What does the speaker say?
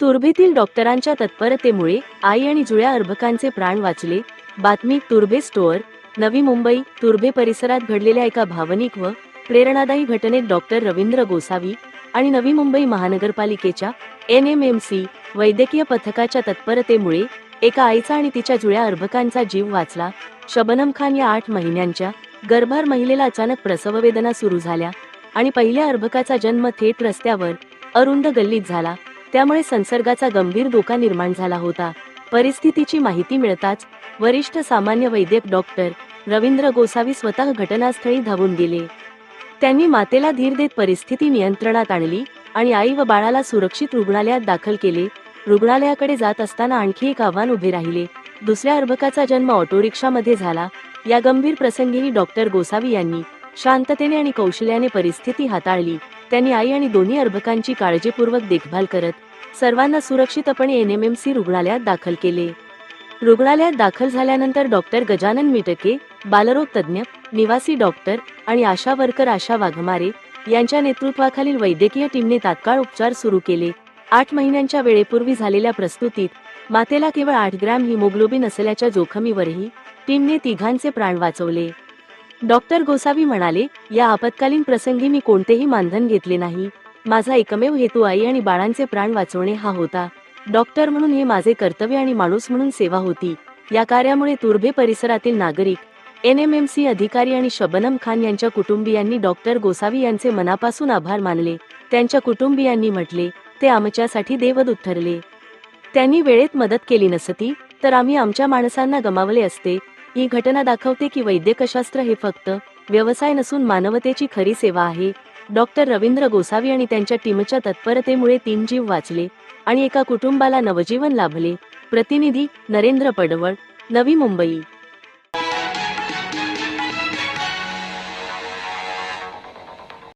तुर्भेतील डॉक्टरांच्या तत्परतेमुळे आई आणि जुळ्या अर्भकांचे प्राण वाचले. बातमी तुर्भे स्टोअर. नवी मुंबई तुर्भे परिसरात घडलेल्या एका भावनिक व प्रेरणादायी घटनेत डॉक्टर रवींद्र गोसावी आणि नवी मुंबई महानगरपालिकेच्या एन एम एम सी वैद्यकीय पथकाच्या तत्परतेमुळे एका आईचा आणि तिच्या जुळ्या अर्भकांचा जीव वाचला. शबनम खान या आठ महिन्यांच्या गर्भार महिलेला अचानक प्रसववेदना सुरू झाल्या आणि पहिल्या अर्भकाचा जन्म थेट रस्त्यावर अरुंद गल्लीत झाला. त्यामुळे संसर्गाचा गंभीर धोका निर्माण झाला होता. परिस्थितीची माहिती मिळताच वरिष्ठ सामान्य वैद्यक डॉक्टर रवींद्र गोसावी स्वतः घटनास्थळी धावून गेले. त्यांनी मातेला धीर देत परिस्थिती नियंत्रणात आणली आणि आई व बाळाला सुरक्षित रुग्णालयात दाखल केले. रुग्णालयाकडे जात असताना आणखी एक आव्हान उभे राहिले. दुसऱ्या अर्भकाचा जन्म ऑटोरिक्षामध्ये झाला. या गंभीर प्रसंगीही डॉक्टर गोसावी यांनी शांततेने आणि कौशल्याने परिस्थिती हाताळली. त्यांनी आई आणि दोन्ही अर्भकांची काळजीपूर्वक देखभाल करत सर्वांना सुरक्षितपणे एन एम एम सी रुग्णालयात दाखल केले. रुग्णालयात दाखल झाल्यानंतर डॉक्टर गजानन मिटके बालरोग तज्ज्ञ निवासी डॉक्टर आणि आशा वर्कर आशा वाघमारे यांच्या नेतृत्वाखालील वैद्यकीय टीमने तात्काळ उपचार सुरू केले. आठ महिन्यांच्या वेळेपूर्वी झालेल्या प्रस्तुतीत मातेला केवळ आठ ग्रॅम हिमोग्लोबिन असल्याच्या जोखमीवरही टीमने तिघांचे प्राण वाचवले. डॉक्टर गोसावी म्हणाले या आपत्कालीन प्रसंगी मी कोणतेही मानधन घेतले नाही. माझा एकमेव हेतू आई आणि बाळांचे प्राण वाचवणे हा होता. डॉक्टर म्हणून हे माझे कर्तव्य आणि माणूस म्हणून सेवा होती. या कार्यामुळे तुर्भे परिसरातील नागरिक एन एम एम सी अधिकारी आणि शबनम खान यांच्या कुटुंबियांनी डॉक्टर गोसावी यांचे मनापासून आभार मानले. त्यांच्या कुटुंबियांनी म्हटले ते आमच्यासाठी देवदूत ठरले. त्यांनी वेळेत मदत केली नसती तर आम्ही आमच्या माणसांना गमावले असते. ही घटना दाखवते की वैद्यकशास्त्र हे फक्त व्यवसाय नसून मानवतेची खरी सेवा आहे. डॉक्टर रवींद्र गोसावी आणि त्यांच्या टीमच्या तत्परतेमुळे तीन जीव वाचले आणि एका कुटुंबाला नवजीवन लाभले. प्रतिनिधी नरेंद्र पडवळ नवी मुंबई.